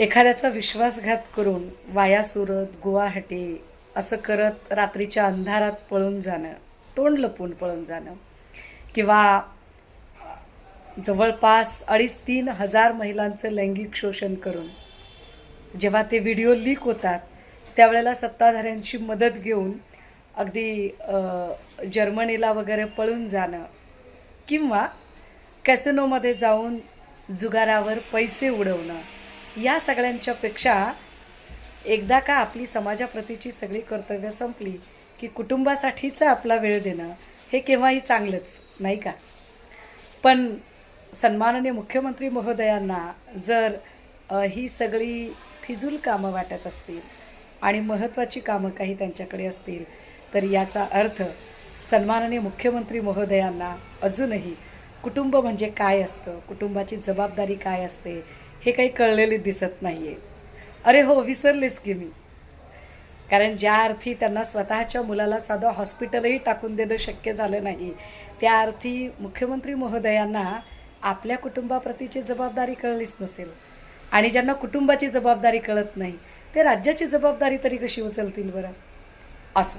एखाद्याचा विश्वासघात करून वाया सुरत गुवाहाटी असं करत रात्रीच्या अंधारात पळून जाणं तोंड लपून पळून जाणं किंवा जवळपास अडीच तीन हजार महिलांचं लैंगिक शोषण करून जेव्हा ते व्हिडिओ लीक होतात त्यावेळेला सत्ताधाऱ्यांची मदत घेऊन अगदी जर्मनीला वगैरे पळून जाणं किंवा कॅसिनोमध्ये जाऊन जुगारावर पैसे उडवणं या सगळ्यांच्यापेक्षा एकदा का आपली समाजाप्रतीची सगळी कर्तव्य संपली की कुटुंबासाठीचा आपला वेळ देणं हे केव्हाही चांगलंच नाही का? पण सन्माननीय मुख्यमंत्री महोदयांना जर ही सगळी फिजूल कामं वाटत असतील आणि महत्त्वाची कामं काही त्यांच्याकडे असतील तर याचा अर्थ सन्माननीय मुख्यमंत्री महोदयांना अजूनही कुटुंब म्हणजे काय असतं? कुटुंबाची जबाबदारी काय असते? हे काही कळलेले दिसत नाही आहे अरे हो विसरलेच की मी. कारण ज्या अर्थी त्यांना स्वतःच्या मुलाला साधं हॉस्पिटलही टाकून देणं शक्य झालं नाही त्या अर्थी मुख्यमंत्री महोदयांना आपल्या कुटुंबाप्रतीची जबाबदारी कळलीच नसेल. आणि ज्यांना कुटुंबाची जबाबदारी कळत नाही ते राज्याची जबाबदारी तरी कशी उचलतील बरं? असं.